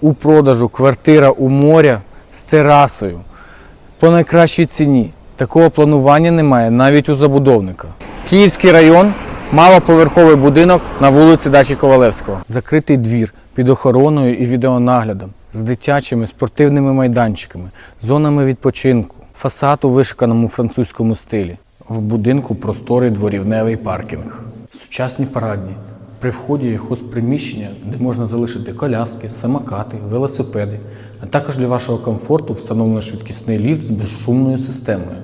у продажу квартира у моря з терасою по найкращій ціні. Такого планування немає навіть у забудовника. Київський район, малоповерховий будинок на вулиці Дачі Ковалевського. Закритий двір під охороною і відеонаглядом з дитячими спортивними майданчиками, зонами відпочинку, фасад у вишиканому французькому стилі. В будинку просторий дворівневий паркінг. Сучасні парадні. При вході хозприміщення, де можна залишити коляски, самокати, велосипеди, а також для вашого комфорту встановлено швидкісний ліфт з безшумною системою.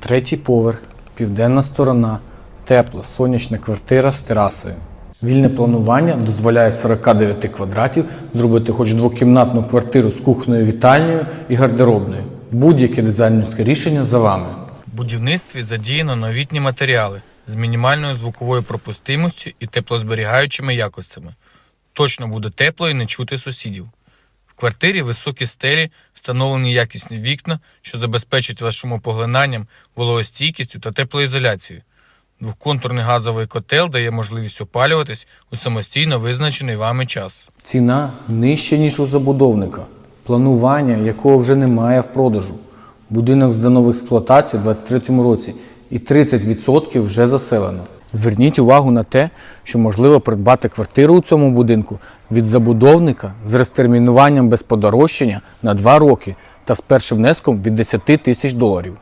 Третій поверх, південна сторона, тепла, сонячна квартира з терасою. Вільне планування дозволяє з 49 квадратів зробити хоч двокімнатну квартиру з кухнею, вітальнею і гардеробною. Будь-яке дизайнерське рішення за вами. В будівництві задіяно новітні матеріали з мінімальною звуковою пропустимостю і теплозберігаючими якостями. Точно буде тепло і не чути сусідів. В квартирі високі стелі, встановлені якісні вікна, що забезпечать вас шумопоглинанням, вологостійкістю та теплоізоляцією. Двохконтурний газовий котел дає можливість опалюватись у самостійно визначений вами час. Ціна нижча, ніж у забудовника, планування якого вже немає в продажу. Будинок здано в експлуатацію у 2023 році і 30% вже заселено. Зверніть увагу на те, що можливо придбати квартиру у цьому будинку від забудовника з розтермінуванням без подорожчання на 2 роки та з першим внеском від 10 тисяч доларів.